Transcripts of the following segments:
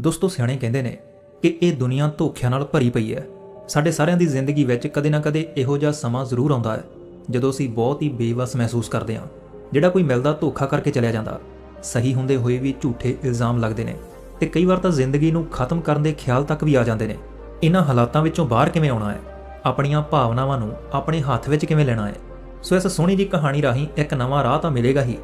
ਦੋਸਤੋ ਸਿਆਣੇ ਕਹਿੰਦੇ ਨੇ ਕਿ ਇਹ ਦੁਨੀਆ ਧੋਖਿਆਂ ਨਾਲ ਭਰੀ ਪਈ ਹੈ। ਸਾਡੇ ਸਾਰਿਆਂ ਦੀ ਜ਼ਿੰਦਗੀ ਵਿੱਚ ਕਦੇ ਨਾ ਕਦੇ ਇਹੋ ਜਿਹਾ ਸਮਾਂ ਜ਼ਰੂਰ ਆਉਂਦਾ ਹੈ, ਜਦੋਂ ਅਸੀਂ ਬਹੁਤ ਹੀ ਬੇਵਸ ਮਹਿਸੂਸ ਕਰਦੇ ਹਾਂ, ਜਿਹੜਾ ਕੋਈ ਮਿਲਦਾ ਧੋਖਾ ਕਰਕੇ ਚਲਿਆ ਜਾਂਦਾ। ਸਹੀ ਹੁੰਦੇ ਹੋਏ ਵੀ ਝੂਠੇ ਇਲਜ਼ਾਮ ਲੱਗਦੇ ਨੇ ਤੇ ਕਈ ਵਾਰ ਤਾਂ ਜ਼ਿੰਦਗੀ ਨੂੰ ਖਤਮ ਕਰਨ ਦੇ ਖਿਆਲ ਤੱਕ ਵੀ ਆ ਜਾਂਦੇ ਨੇ। ਇਹਨਾਂ ਹਾਲਾਤਾਂ ਵਿੱਚੋਂ ਬਾਹਰ ਕਿਵੇਂ ਆਉਣਾ ਹੈ? ਆਪਣੀਆਂ ਭਾਵਨਾਵਾਂ ਨੂੰ ਆਪਣੇ ਹੱਥ ਵਿੱਚ ਕਿਵੇਂ ਲੈਣਾ ਹੈ? ਸੋ ਇਸ ਸੋਹਣੀ ਜੀ ਕਹਾਣੀ ਰਾਹੀਂ ਇੱਕ ਨਵਾਂ ਰਾਹ ਤਾਂ ਮਿਲੇਗਾ ਹੀ।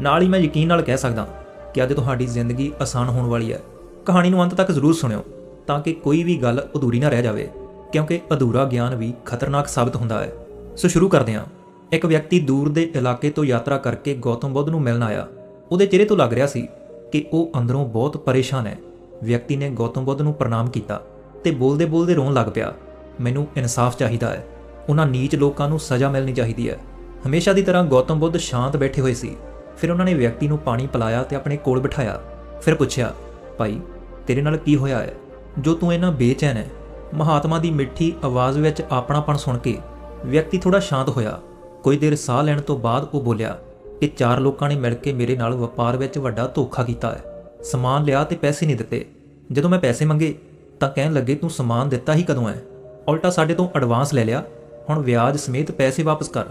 ਨਾਲ ਹੀ ਮੈਂ ਯਕੀਨ ਨਾਲ ਕਹਿ ਸਕਦਾ ਕਿ ਅੱਜ ਤੁਹਾਡੀ ਜ਼ਿੰਦਗੀ ਆਸਾਨ ਹੋਣ ਵਾਲੀ ਹੈ। ਕਹਾਣੀ ਨੂੰ ਅੰਤ ਤੱਕ ਜ਼ਰੂਰ ਸੁਣਿਓ ਤਾਂ ਕਿ ਕੋਈ ਵੀ ਗੱਲ ਅਧੂਰੀ ਨਾ ਰਹਿ ਜਾਵੇ, ਕਿਉਂਕਿ ਅਧੂਰਾ ਗਿਆਨ ਵੀ ਖਤਰਨਾਕ ਸਾਬਤ ਹੁੰਦਾ ਹੈ। ਸੋ ਸ਼ੁਰੂ ਕਰਦੇ ਹਾਂ। ਇੱਕ ਵਿਅਕਤੀ ਦੂਰ ਦੇ ਇਲਾਕੇ ਤੋਂ ਯਾਤਰਾ ਕਰਕੇ ਗੌਤਮ ਬੁੱਧ ਨੂੰ ਮਿਲਣ ਆਇਆ। ਉਹਦੇ ਚਿਹਰੇ ਤੋਂ ਲੱਗ ਰਿਹਾ ਸੀ ਕਿ ਉਹ ਅੰਦਰੋਂ ਬਹੁਤ ਪਰੇਸ਼ਾਨ ਹੈ। ਵਿਅਕਤੀ ਨੇ ਗੌਤਮ ਬੁੱਧ ਨੂੰ ਪ੍ਰਣਾਮ ਕੀਤਾ ਤੇ ਬੋਲਦੇ ਬੋਲਦੇ ਰੋਣ ਲੱਗ ਪਿਆ, ਮੈਨੂੰ ਇਨਸਾਫ ਚਾਹੀਦਾ ਹੈ। ਉਹਨਾਂ ਨੀਚ ਲੋਕਾਂ ਨੂੰ ਸਜ਼ਾ ਮਿਲਣੀ ਚਾਹੀਦੀ ਹੈ। ਹਮੇਸ਼ਾ ਦੀ ਤਰ੍ਹਾਂ ਗੌਤਮ ਬੁੱਧ ਸ਼ਾਂਤ ਬੈਠੇ ਹੋਏ ਸੀ। ਫਿਰ ਉਹਨਾਂ ਨੇ ਵਿਅਕਤੀ ਨੂੰ ਪਾਣੀ ਪਿਲਾਇਆ ਤੇ ਆਪਣੇ ਕੋਲ ਬਿਠਾਇਆ। ਫਿਰ ਪੁੱਛਿਆ, ਭਾਈ ਤੇਰੇ ਨਾਲ ਕੀ ਹੋਇਆ ਹੈ? ਜੋ ਤੂੰ ਇਹਨਾਂ ਬੇਚੈਨ ਹੈ। ਮਹਾਤਮਾ ਦੀ ਮਿੱਠੀ ਆਵਾਜ਼ ਵਿੱਚ ਆਪਣਾਪਣ ਸੁਣ ਕੇ ਵਿਅਕਤੀ ਥੋੜਾ ਸ਼ਾਂਤ ਹੋਇਆ। ਕੋਈ ਦੇਰ ਸਾਹ ਲੈਣ ਤੋਂ ਬਾਅਦ ਉਹ ਬੋਲਿਆ ਕਿ ਚਾਰ ਲੋਕਾਂ ਨੇ ਮਿਲ ਕੇ ਮੇਰੇ ਨਾਲ ਵਪਾਰ ਵਿੱਚ ਵੱਡਾ ਧੋਖਾ ਕੀਤਾ ਹੈ। ਸਮਾਨ ਲਿਆ ਤੇ ਪੈਸੇ ਨਹੀਂ ਦਿੱਤੇ। ਜਦੋਂ ਮੈਂ ਪੈਸੇ ਮੰਗੇ ਤਾਂ ਕਹਿਣ ਲੱਗੇ, ਤੂੰ ਸਮਾਨ ਦਿੱਤਾ ਹੀ ਕਦੋਂ ਹੈ? ਉਲਟਾ ਸਾਡੇ ਤੋਂ ਐਡਵਾਂਸ ਲੈ ਲਿਆ। ਹੁਣ ਵਿਆਜ ਸਮੇਤ ਪੈਸੇ ਵਾਪਸ ਕਰ।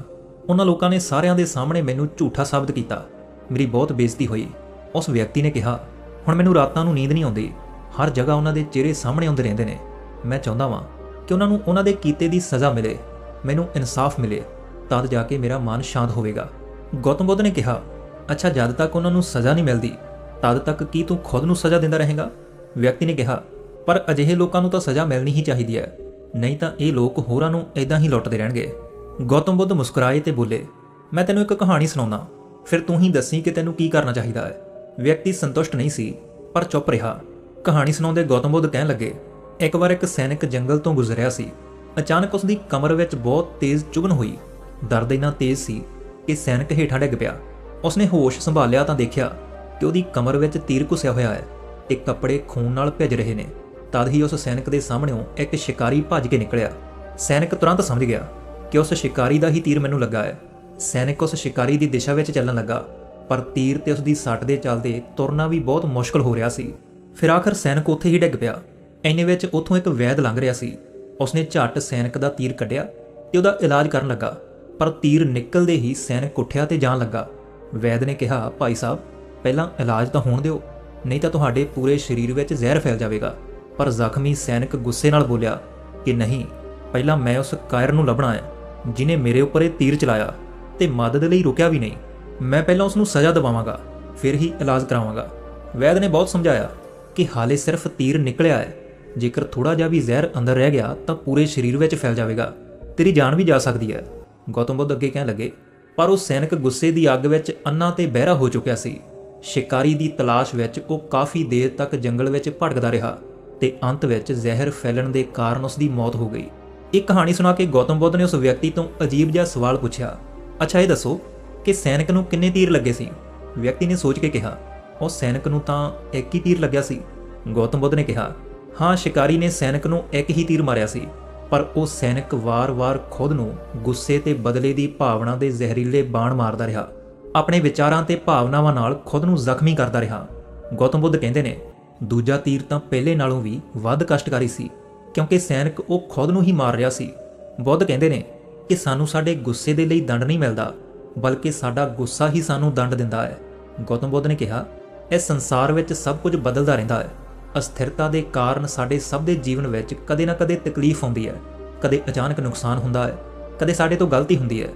ਉਹਨਾਂ ਲੋਕਾਂ ਨੇ ਸਾਰਿਆਂ ਦੇ ਸਾਹਮਣੇ ਮੈਨੂੰ ਝੂਠਾ ਸਾਬਤ ਕੀਤਾ। ਮੇਰੀ ਬਹੁਤ ਬੇਇੱਜ਼ਤੀ ਹੋਈ। ਉਸ ਵਿਅਕਤੀ ਨੇ ਕਿਹਾ, ਹੁਣ ਮੈਨੂੰ ਰਾਤਾਂ ਨੂੰ ਨੀਂਦ ਨਹੀਂ ਆਉਂਦੀ। ਹਰ ਜਗ੍ਹਾ ਉਹਨਾਂ ਦੇ ਚਿਹਰੇ ਸਾਹਮਣੇ ਆਉਂਦੇ ਰਹਿੰਦੇ ਨੇ। ਮੈਂ ਚਾਹੁੰਦਾ ਵਾਂ ਕਿ ਉਹਨਾਂ ਨੂੰ ਉਹਨਾਂ ਦੇ ਕੀਤੇ ਦੀ ਸਜ਼ਾ ਮਿਲੇ, ਮੈਨੂੰ ਇਨਸਾਫ ਮਿਲੇ, ਤਦ ਜਾ ਕੇ ਮੇਰਾ ਮਨ ਸ਼ਾਂਤ ਹੋਵੇਗਾ। ਗੌਤਮ ਬੁੱਧ ਨੇ ਕਿਹਾ, ਅੱਛਾ, ਜਦ ਤੱਕ ਉਹਨਾਂ ਨੂੰ ਸਜ਼ਾ ਨਹੀਂ ਮਿਲਦੀ, ਤਦ ਤੱਕ ਕੀ ਤੂੰ ਖੁਦ ਨੂੰ ਸਜ਼ਾ ਦਿੰਦਾ ਰਹੇਗਾ? ਵਿਅਕਤੀ ਨੇ ਕਿਹਾ, ਪਰ ਅਜਿਹੇ ਲੋਕਾਂ ਨੂੰ ਤਾਂ ਸਜ਼ਾ ਮਿਲਣੀ ਹੀ ਚਾਹੀਦੀ ਹੈ, ਨਹੀਂ ਤਾਂ ਇਹ ਲੋਕ ਹੋਰਾਂ ਨੂੰ ਇਦਾਂ ਹੀ ਲੁੱਟਦੇ ਰਹਿਣਗੇ। ਗੌਤਮ ਬੁੱਧ ਮੁਸਕਰਾਏ ਤੇ ਬੋਲੇ, ਮੈਂ ਤੈਨੂੰ ਇੱਕ ਕਹਾਣੀ ਸੁਣਾਉਣਾ ਫਿਰ ਤੂੰ ਹੀ ਦੱਸੀ ਕਿ ਤੈਨੂੰ ਕੀ ਕਰਨਾ ਚਾਹੀਦਾ ਹੈ? ਵਿਅਕਤੀ ਸੰਤੁਸ਼ਟ ਨਹੀਂ ਸੀ, ਪਰ ਚੁੱਪ ਰਿਹਾ। ਕਹਾਣੀ ਸੁਣਾਉਂਦੇ ਗੌਤਮ ਬੁੱਧ ਕਹਿਣ ਲੱਗੇ, ਇੱਕ ਵਾਰ ਇੱਕ ਸੈਨਿਕ ਜੰਗਲ ਤੋਂ ਗੁਜ਼ਰਿਆ ਸੀ। ਅਚਾਨਕ ਉਸ ਦੀ ਕਮਰ ਵਿੱਚ ਬਹੁਤ ਤੇਜ਼ ਚੁਭਨ ਹੋਈ। ਦਰਦ ਇੰਨਾ ਤੇਜ਼ ਸੀ ਕਿ ਸੈਨਿਕ ਹੇਠਾਂ ਡਿੱਗ ਪਿਆ। ਉਸਨੇ ਹੋਸ਼ ਸੰਭਾਲਿਆ ਤਾਂ ਦੇਖਿਆ ਕਿ ਉਹਦੀ ਕਮਰ ਵਿੱਚ ਤੀਰ ਘੁਸਿਆ ਹੋਇਆ ਹੈ ਤੇ ਕੱਪੜੇ ਖੂਨ ਨਾਲ ਭਿੱਜ ਰਹੇ ਨੇ। ਤਦ ਹੀ ਉਸ ਸੈਨਿਕ ਦੇ ਸਾਹਮਣੇੋਂ ਇੱਕ ਸ਼ਿਕਾਰੀ ਭੱਜ ਕੇ ਨਿਕਲਿਆ। ਸੈਨਿਕ ਤੁਰੰਤ ਸਮਝ ਗਿਆ ਕਿ ਉਸ ਸ਼ਿਕਾਰੀ ਦਾ ਹੀ ਤੀਰ ਮੈਨੂੰ ਲੱਗਾ ਹੈ। ਸੈਨਿਕ ਉਸ ਸ਼ਿਕਾਰੀ ਦੀ ਦਿਸ਼ਾ ਵਿੱਚ ਚੱਲਣ ਲੱਗਾ, ਪਰ ਤੀਰ ਤੇ ਉਸ ਦੀ ਸੱਟ ਦੇ ਚੱਲਦੇ ਤੁਰਨਾ ਵੀ ਬਹੁਤ ਮੁਸ਼ਕਲ ਹੋ ਰਿਹਾ ਸੀ। ਫਿਰ ਆਖਰ ਸੈਨਿਕ ਉੱਥੇ ਹੀ ਡਿੱਗ ਪਿਆ। ਐਨੇ ਵਿੱਚ ਉੱਥੋਂ ਇੱਕ ਵੈਦ ਲੰਘ ਰਿਹਾ ਸੀ। ਉਸਨੇ ਝੱਟ ਸੈਨਿਕ ਦਾ ਤੀਰ ਕੱਢਿਆ ਤੇ ਉਹਦਾ ਇਲਾਜ ਕਰਨ ਲੱਗਾ। ਪਰ ਤੀਰ ਨਿਕਲਦੇ ਹੀ ਸੈਨਿਕ ਉੱਠਿਆ ਤੇ ਜਾਣ ਲੱਗਾ। ਵੈਦ ਨੇ ਕਿਹਾ, ਭਾਈ ਸਾਹਿਬ, ਪਹਿਲਾਂ ਇਲਾਜ ਤਾਂ ਹੋਣ ਦਿਓ, ਨਹੀਂ ਤਾਂ ਤੁਹਾਡੇ ਪੂਰੇ ਸਰੀਰ ਵਿੱਚ ਜ਼ਹਿਰ ਫੈਲ ਜਾਵੇਗਾ। ਪਰ ਜ਼ਖਮੀ ਸੈਨਿਕ ਗੁੱਸੇ ਨਾਲ ਬੋਲਿਆ ਕਿ, ਨਹੀਂ, ਪਹਿਲਾਂ ਮੈਂ ਉਸ ਕਾਇਰ ਨੂੰ ਲੱਭਣਾ ਹੈ, ਜਿਨੇ ਮੇਰੇ ਉੱਪਰ ਇਹ ਤੀਰ ਚਲਾਇਆ ਤੇ ਮਦਦ ਲਈ ਰੁਕਿਆ ਵੀ ਨਹੀਂ। ਮੈਂ ਪਹਿਲਾਂ ਉਸ ਨੂੰ ਸਜ਼ਾ ਦਿਵਾਵਾਂਗਾ, ਫਿਰ ਹੀ ਇਲਾਜ ਕਰਾਵਾਂਗਾ। ਵੈਦ ਨੇ ਬਹੁਤ ਸਮਝਾਇਆ। ਕਿ ਹਾਲੇ ਸਿਰਫ ਤੀਰ ਨਿਕਲਿਆ ਹੈ। ਜੇਕਰ ਥੋੜਾ ਜਿਹਾ ਵੀ ਜ਼ਹਿਰ ਅੰਦਰ ਰਹਿ ਗਿਆ, ਤਾਂ ਪੂਰੇ ਸਰੀਰ ਵਿੱਚ ਫੈਲ ਜਾਵੇਗਾ। ਤੇਰੀ ਜਾਨ ਵੀ ਜਾ ਸਕਦੀ ਹੈ। ਗੌਤਮ ਬੁੱਧ ਅੱਗੇ ਕਹਿਣ ਲੱਗੇ, ਪਰ ਉਹ ਸੈਨਿਕ ਗੁੱਸੇ ਦੀ ਅੱਗ ਵਿੱਚ ਅੰਨਾ ਤੇ ਬਹਿਰਾ ਹੋ ਚੁੱਕਿਆ ਸੀ। ਸ਼ਿਕਾਰੀ ਦੀ ਤਲਾਸ਼ ਵਿੱਚ ਉਹ ਕਾਫੀ ਦੇਰ ਤੱਕ ਜੰਗਲ ਵਿੱਚ ਭਟਕਦਾ ਰਿਹਾ ਤੇ ਅੰਤ ਵਿੱਚ ਜ਼ਹਿਰ ਫੈਲਣ ਦੇ ਕਾਰਨ ਉਸ ਦੀ ਮੌਤ ਹੋ ਗਈ। ਇਹ ਕਹਾਣੀ ਸੁਣਾ ਕੇ ਗੌਤਮ ਬੁੱਧ ਨੇ ਉਸ ਵਿਅਕਤੀ ਤੋਂ ਅਜੀਬ ਜਿਹਾ ਸਵਾਲ ਪੁੱਛਿਆ, ਅੱਛਾ, ਇਹ ਦੱਸੋ ਕਿ ਸੈਨਿਕ ਨੂੰ ਕਿੰਨੇ ਤੀਰ ਲੱਗੇ ਸੀ? ਵਿਅਕਤੀ ਨੇ ਸੋਚ ਕੇ ਕਿਹਾ ਉਹ ਸੈਨਿਕ ਨੂੰ ਤਾਂ ਇੱਕ ਹੀ ਤੀਰ ਲੱਗਿਆ ਸੀ। ਗੌਤਮ ਬੁੱਧ ਨੇ ਕਿਹਾ, ਹਾਂ, ਸ਼ਿਕਾਰੀ ਨੇ ਸੈਨਿਕ ਨੂੰ ਇੱਕ ਹੀ ਤੀਰ ਮਾਰਿਆ ਸੀ, ਪਰ ਉਹ ਸੈਨਿਕ ਵਾਰ-ਵਾਰ ਖੁਦ ਨੂੰ ਗੁੱਸੇ ਤੇ ਬਦਲੇ ਦੀ ਭਾਵਨਾ ਦੇ ਜ਼ਹਿਰੀਲੇ ਬਾਣ ਮਾਰਦਾ ਰਿਹਾ। ਆਪਣੇ ਵਿਚਾਰਾਂ ਤੇ ਭਾਵਨਾਵਾਂ ਨਾਲ ਖੁਦ ਨੂੰ ਜ਼ਖਮੀ ਕਰਦਾ ਰਿਹਾ। ਗੌਤਮ ਬੁੱਧ ਕਹਿੰਦੇ ਨੇ, ਦੂਜਾ ਤੀਰ ਤਾਂ ਪਹਿਲੇ ਨਾਲੋਂ ਵੀ ਵੱਧ ਕਸ਼ਟਕਾਰੀ ਸੀ, ਕਿਉਂਕਿ ਸੈਨਿਕ ਉਹ ਖੁਦ ਨੂੰ ਹੀ ਮਾਰ ਰਿਹਾ ਸੀ। ਬੁੱਧ ਕਹਿੰਦੇ ਨੇ, ਕਿ ਸਾਨੂੰ ਸਾਡੇ ਗੁੱਸੇ ਦੇ ਲਈ ਦੰਡ ਨਹੀਂ ਮਿਲਦਾ, ਬਲਕਿ ਸਾਡਾ ਗੁੱਸਾ ਹੀ ਸਾਨੂੰ ਦੰਡ ਦਿੰਦਾ ਹੈ। ਗੌਤਮ ਬੁੱਧ ਨੇ ਕਿਹਾ ਇਸ ਸੰਸਾਰ ਵਿੱਚ ਸਭ ਕੁਝ ਬਦਲਦਾ ਰਹਿੰਦਾ ਹੈ। ਅਸਥਿਰਤਾ ਦੇ ਕਾਰਨ ਸਾਡੇ ਸਭ ਦੇ ਜੀਵਨ ਵਿੱਚ ਕਦੇ ਨਾ ਕਦੇ ਤਕਲੀਫ ਆਉਂਦੀ ਹੈ। ਕਦੇ ਅਚਾਨਕ ਨੁਕਸਾਨ ਹੁੰਦਾ ਹੈ, ਕਦੇ ਸਾਡੇ ਤੋਂ ਗਲਤੀ ਹੁੰਦੀ ਹੈ,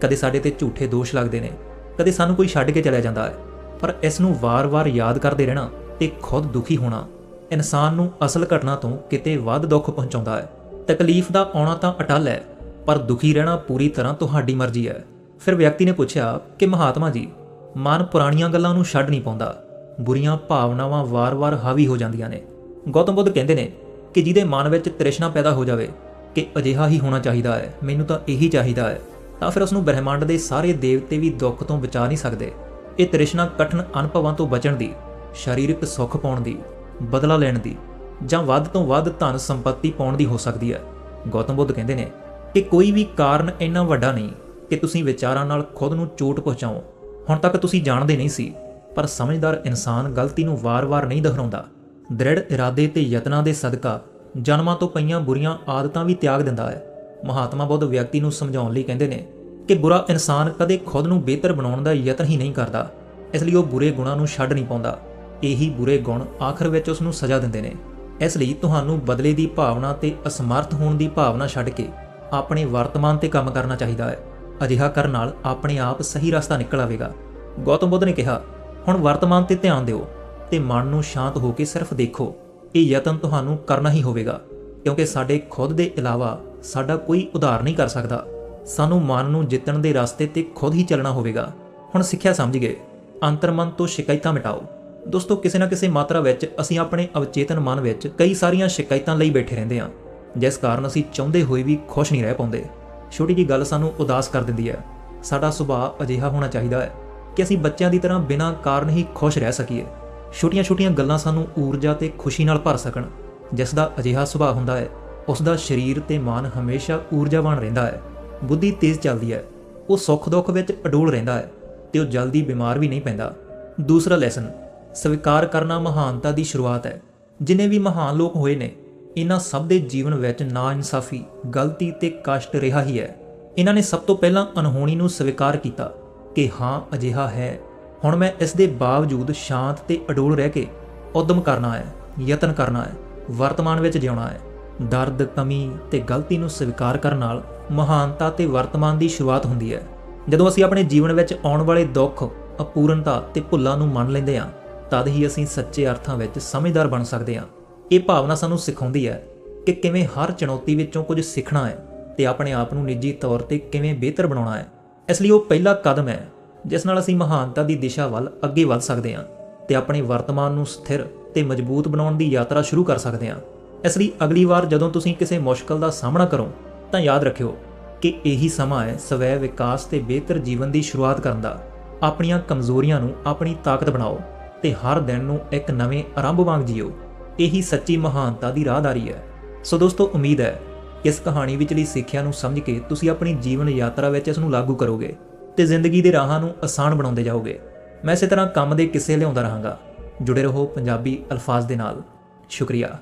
ਕਦੇ ਸਾਡੇ ਤੇ ਝੂਠੇ ਦੋਸ਼ ਲੱਗਦੇ ਨੇ, ਕਦੇ ਸਾਨੂੰ ਕੋਈ ਛੱਡ ਕੇ ਚਲਾ ਜਾਂਦਾ ਹੈ। ਪਰ ਇਸ ਨੂੰ ਵਾਰ-ਵਾਰ ਯਾਦ ਕਰਦੇ ਰਹਿਣਾ ਤੇ ਖੁਦ ਦੁਖੀ ਹੋਣਾ, ਇਨਸਾਨ ਨੂੰ ਅਸਲ ਘਟਨਾ ਤੋਂ ਕਿਤੇ ਵੱਧ ਦੁੱਖ ਪਹੁੰਚਾਉਂਦਾ ਹੈ। ਤਕਲੀਫ ਦਾ ਆਉਣਾ ਤਾਂ ਅਟਲ ਹੈ, ਪਰ ਦੁਖੀ ਰਹਿਣਾ ਪੂਰੀ ਤਰ੍ਹਾਂ ਤੁਹਾਡੀ ਮਰਜ਼ੀ ਹੈ। ਫਿਰ ਵਿਅਕਤੀ ਨੇ ਪੁੱਛਿਆ ਕਿ, ਮਹਾਤਮਾ ਜੀ, ਮਨ ਪੁਰਾਣੀਆਂ ਗੱਲਾਂ ਨੂੰ ਛੱਡ ਨਹੀਂ ਪਾਉਂਦਾ। ਬੁਰੀਆਂ ਭਾਵਨਾਵਾਂ ਵਾਰ-ਵਾਰ ਹਾਵੀ ਹੋ ਜਾਂਦੀਆਂ ਨੇ। ਗੌਤਮ ਬੁੱਧ ਕਹਿੰਦੇ ਨੇ ਕਿ ਜਿਹਦੇ ਮਨ ਵਿੱਚ ਤ੍ਰਿਸ਼ਨਾ ਪੈਦਾ ਹੋ ਜਾਵੇ, ਕਿ ਅਜਿਹਾ ਹੀ ਹੋਣਾ ਚਾਹੀਦਾ ਹੈ, ਮੈਨੂੰ ਤਾਂ ਇਹੀ ਚਾਹੀਦਾ ਹੈ, ਤਾਂ ਫਿਰ ਉਸ ਨੂੰ ਬ੍ਰਹਿਮੰਡ ਦੇ ਸਾਰੇ ਦੇਵਤੇ ਵੀ ਦੁੱਖ ਤੋਂ ਬਚਾ ਨਹੀਂ ਸਕਦੇ। ਇਹ ਤ੍ਰਿਸ਼ਨਾ ਕਠਨ ਅਨੁਭਵਾਂ ਤੋਂ ਬਚਣ ਦੀ, ਸਰੀਰਕ ਸੁੱਖ ਪਾਉਣ ਦੀ, ਬਦਲਾ ਲੈਣ ਦੀ, ਜਾਂ ਵੱਧ ਤੋਂ ਵੱਧ ਧਨ ਸੰਪਤੀ ਪਾਉਣ ਦੀ ਹੋ ਸਕਦੀ ਹੈ। ਗੌਤਮ ਬੁੱਧ ਕਹਿੰਦੇ ਨੇ ਕਿ ਕੋਈ ਵੀ ਕਾਰਨ ਇੰਨਾ ਵੱਡਾ ਨਹੀਂ ਕਿ ਤੁਸੀਂ ਵਿਚਾਰਾਂ ਨਾਲ ਖੁਦ ਨੂੰ ਚੋਟ ਪਹੁੰਚਾਓ। ਹੁਣ ਤੱਕ ਤੁਸੀਂ ਜਾਣਦੇ ਨਹੀਂ ਸੀ ਪਰ ਸਮਝਦਾਰ ਇਨਸਾਨ ਗਲਤੀ ਨੂੰ ਵਾਰ-ਵਾਰ ਨਹੀਂ ਦੁਹਰਾਉਂਦਾ। ਦ੍ਰਿੜ ਇਰਾਦੇ ਤੇ ਯਤਨਾਂ ਦੇ ਸਦਕਾ ਜਨਮਾਂ ਤੋਂ ਪਈਆਂ ਬੁਰੀਆਂ ਆਦਤਾਂ ਵੀ ਤਿਆਗ ਦਿੰਦਾ ਹੈ। ਮਹਾਤਮਾ ਬੁੱਧ ਵਿਅਕਤੀ ਨੂੰ ਸਮਝਾਉਣ ਲਈ ਕਹਿੰਦੇ ਨੇ ਕਿ ਬੁਰਾ ਇਨਸਾਨ ਕਦੇ ਖੁਦ ਨੂੰ ਬਿਹਤਰ ਬਣਾਉਣ ਦਾ ਯਤਨ ਹੀ ਨਹੀਂ ਕਰਦਾ, ਇਸ ਲਈ ਉਹ ਬੁਰੇ ਗੁਣਾਂ ਨੂੰ ਛੱਡ ਨਹੀਂ ਪਾਉਂਦਾ। ਇਹੀ ਬੁਰੇ ਗੁਣ ਆਖਰ ਵਿੱਚ ਉਸ ਨੂੰ ਸਜ਼ਾ ਦਿੰਦੇ ਨੇ। ਇਸ ਲਈ ਤੁਹਾਨੂੰ ਬਦਲੇ ਦੀ ਭਾਵਨਾ ਤੇ ਅਸਮਰਥ ਹੋਣ ਦੀ ਭਾਵਨਾ ਛੱਡ ਕੇ ਆਪਣੇ ਵਰਤਮਾਨ ਤੇ ਕੰਮ ਕਰਨਾ ਚਾਹੀਦਾ ਹੈ। ਅਜਿਹਾ ਕਰਨ ਨਾਲ ਆਪਣੇ ਆਪ ਸਹੀ ਰਸਤਾ ਨਿਕਲ ਆਵੇਗਾ। ਗੌਤਮ ਬੁੱਧ ਨੇ ਕਿਹਾ ਹੁਣ ਵਰਤਮਾਨ ਤੇ ਧਿਆਨ ਦਿਓ ਤੇ ਮਨ ਨੂੰ ਸ਼ਾਂਤ ਹੋ ਕੇ ਸਿਰਫ ਦੇਖੋ। ਇਹ ਯਤਨ ਤੁਹਾਨੂੰ ਕਰਨਾ ਹੀ ਹੋਵੇਗਾ, ਕਿਉਂਕਿ ਸਾਡੇ ਖੁਦ ਦੇ ਇਲਾਵਾ ਸਾਡਾ ਕੋਈ ਉਧਾਰ ਨਹੀਂ ਕਰ ਸਕਦਾ। ਸਾਨੂੰ ਮਨ ਨੂੰ ਜਿੱਤਣ ਦੇ ਰਸਤੇ ਤੇ ਖੁਦ ਹੀ ਚੱਲਣਾ ਹੋਵੇਗਾ। ਹੁਣ ਸਿੱਖਿਆ ਸਮਝ ਗਏ, ਅੰਤਰਮਨ ਤੋਂ ਸ਼ਿਕਾਇਤਾਂ ਮਿਟਾਓ। ਦੋਸਤੋ, ਕਿਸੇ ਨਾ ਕਿਸੇ ਮਾਤਰਾ ਵਿੱਚ ਅਸੀਂ ਆਪਣੇ ਅਵਚੇਤਨ ਮਨ ਵਿੱਚ ਕਈ ਸਾਰੀਆਂ ਸ਼ਿਕਾਇਤਾਂ ਲਈ ਬੈਠੇ ਰਹਿੰਦੇ ਹਾਂ, ਜਿਸ ਕਾਰਨ ਅਸੀਂ ਚਾਹੁੰਦੇ ਹੋਏ ਵੀ ਖੁਸ਼ ਨਹੀਂ ਰਹਿ ਪਾਉਂਦੇ। ਛੋਟੀ ਜੀ ਗੱਲ ਸਾਨੂੰ ਉਦਾਸ ਕਰ ਦਿੰਦੀ ਹੈ। ਸਾਡਾ ਸੁਭਾਅ ਅਜਿਹਾ ਹੋਣਾ ਚਾਹੀਦਾ ਹੈ। ਕਿ ਅਸੀਂ ਬੱਚਿਆਂ ਦੀ ਤਰ੍ਹਾਂ ਬਿਨਾਂ ਕਾਰਨ ਹੀ ਖੁਸ਼ ਰਹਿ ਸਕੀਏ। ਛੋਟੀਆਂ-ਛੋਟੀਆਂ ਗੱਲਾਂ ਸਾਨੂੰ ਊਰਜਾ ਤੇ ਖੁਸ਼ੀ ਨਾਲ ਭਰ ਸਕਣ, ਜਿਸ ਦਾ ਅਜਿਹਾ ਸੁਭਾਅ ਹੁੰਦਾ ਹੈ। ਉਸ ਦਾ ਸਰੀਰ ਤੇ ਮਨ ਹਮੇਸ਼ਾ ਊਰਜਾਵਾਨ ਰਹਿੰਦਾ ਹੈ। ਬੁੱਧੀ ਤੇਜ਼ ਚੱਲਦੀ ਹੈ। ਉਹ ਸੁੱਖ ਦੁੱਖ ਵਿੱਚ ਅਡੋਲ ਰਹਿੰਦਾ ਹੈ ਤੇ ਉਹ ਜਲਦੀ ਬਿਮਾਰ ਵੀ ਨਹੀਂ ਪੈਂਦਾ। ਦੂਸਰਾ ਲੈਸਨ ਸਵੀਕਾਰ ਕਰਨਾ ਮਹਾਨਤਾ ਦੀ ਸ਼ੁਰੂਆਤ ਹੈ। ਜਿਨੇ ਵੀ ਮਹਾਨ ਲੋਕ ਹੋਏ ਨੇ ਇਹਨਾਂ ਸਭ ਦੇ ਜੀਵਨ ਵਿੱਚ ਨਾਇਨਸਾਫੀ, ਗਲਤੀ ਤੇ ਕਸ਼ਟ ਰਿਹਾ ਹੀ ਹੈ। ਇਹਨਾਂ ਨੇ ਸਭ ਤੋਂ ਪਹਿਲਾਂ ਅਨਹੋਣੀ ਨੂੰ ਸਵੀਕਾਰ ਕੀਤਾ। ਕਿ ਹਾਂ, ਅਜਿਹਾ ਹੈ। ਹੁਣ ਮੈਂ ਇਸ ਦੇ ਬਾਵਜੂਦ ਸ਼ਾਂਤ ਤੇ ਅਡੋਲ ਰਹਿ ਕੇ ਉਦਮ ਕਰਨਾ ਹੈ, ਯਤਨ ਕਰਨਾ ਹੈ, ਵਰਤਮਾਨ ਵਿੱਚ ਜਿਉਣਾ ਹੈ। ਦਰਦ ਕਮੀ ਤੇ ਗਲਤੀ ਨੂੰ ਸਵੀਕਾਰ ਕਰਨ ਨਾਲ ਮਹਾਨਤਾ ਤੇ ਵਰਤਮਾਨ ਦੀ ਸ਼ੁਰੂਆਤ ਹੁੰਦੀ ਹੈ। ਜਦੋਂ ਅਸੀਂ ਆਪਣੇ ਜੀਵਨ ਵਿੱਚ ਆਉਣ ਵਾਲੇ ਦੁੱਖ, ਅਪੂਰਨਤਾ ਤੇ ਭੁੱਲਾਂ ਨੂੰ ਮੰਨ ਲੈਂਦੇ ਹਾਂ, ਤਦ ਹੀ ਅਸੀਂ ਸੱਚੇ ਅਰਥਾਂ ਵਿੱਚ ਸਮਝਦਾਰ ਬਣ ਸਕਦੇ ਹਾਂ। ਇਹ ਭਾਵਨਾ ਸਾਨੂੰ ਸਿਖਾਉਂਦੀ ਹੈ ਕਿ ਕਿਵੇਂ ਹਰ ਚੁਣੌਤੀ ਵਿੱਚੋਂ ਕੁਝ ਸਿੱਖਣਾ ਹੈ ਤੇ ਆਪਣੇ ਆਪ ਨੂੰ ਨਿੱਜੀ ਤੌਰ ਤੇ ਕਿਵੇਂ ਬਿਹਤਰ ਬਣਾਉਣਾ ਹੈ। ਇਸ ਲਈ ਉਹ ਪਹਿਲਾ ਕਦਮ ਹੈ, ਜਿਸ ਨਾਲ ਅਸੀਂ ਮਹਾਨਤਾ ਦੀ ਦਿਸ਼ਾ ਵੱਲ ਅੱਗੇ ਵੱਧ ਸਕਦੇ ਹਾਂ ਤੇ ਆਪਣੇ ਵਰਤਮਾਨ ਨੂੰ ਸਥਿਰ ਤੇ ਮਜ਼ਬੂਤ ਬਣਾਉਣ ਦੀ ਯਾਤਰਾ ਸ਼ੁਰੂ ਕਰ ਸਕਦੇ ਹਾਂ। ਇਸ ਲਈ ਅਗਲੀ ਵਾਰ ਜਦੋਂ ਤੁਸੀਂ ਕਿਸੇ ਮੁਸ਼ਕਲ ਦਾ ਸਾਹਮਣਾ ਕਰੋ, ਤਾਂ ਯਾਦ ਰੱਖਿਓ ਕਿ ਇਹੀ ਸਮਾਂ ਹੈ ਸਵੈ ਵਿਕਾਸ ਤੇ ਬਿਹਤਰ ਜੀਵਨ ਦੀ ਸ਼ੁਰੂਆਤ ਕਰਨ ਦਾ। ਆਪਣੀਆਂ ਕਮਜ਼ੋਰੀਆਂ ਨੂੰ ਆਪਣੀ ਤਾਕਤ ਬਣਾਓ ਤੇ ਹਰ ਦਿਨ ਨੂੰ ਇੱਕ ਨਵੇਂ ਆਰੰਭ ਵਾਂਗ ਜੀਓ। ਇਹੀ ਸੱਚੀ ਮਹਾਨਤਾ ਦੀ ਰਾਹਦਾਰੀ ਹੈ। ਸੋ ਦੋਸਤੋ, ਉਮੀਦ ਹੈ ਇਸ ਕਹਾਣੀ ਵਿਚਲੀ ਸਿੱਖਿਆ ਨੂੰ ਸਮਝ ਕੇ ਤੁਸੀਂ ਆਪਣੀ ਜੀਵਨ ਯਾਤਰਾ ਵਿੱਚ ਇਸ ਨੂੰ ਲਾਗੂ ਕਰੋਗੇ ਤੇ ਜ਼ਿੰਦਗੀ ਦੇ ਰਾਹਾਂ ਨੂੰ ਆਸਾਨ ਬਣਾਉਂਦੇ ਜਾਓਗੇ। ਮੈਂ ਇਸੇ ਤਰ੍ਹਾਂ ਕੰਮ ਦੇ ਕਿੱਸੇ ਲਿਆਉਂਦਾ ਰਹਾਂਗਾ। ਜੁੜੇ ਰਹੋ ਪੰਜਾਬੀ ਅਲਫਾਜ਼ ਦੇ ਨਾਲ। ਸ਼ੁਕਰੀਆ।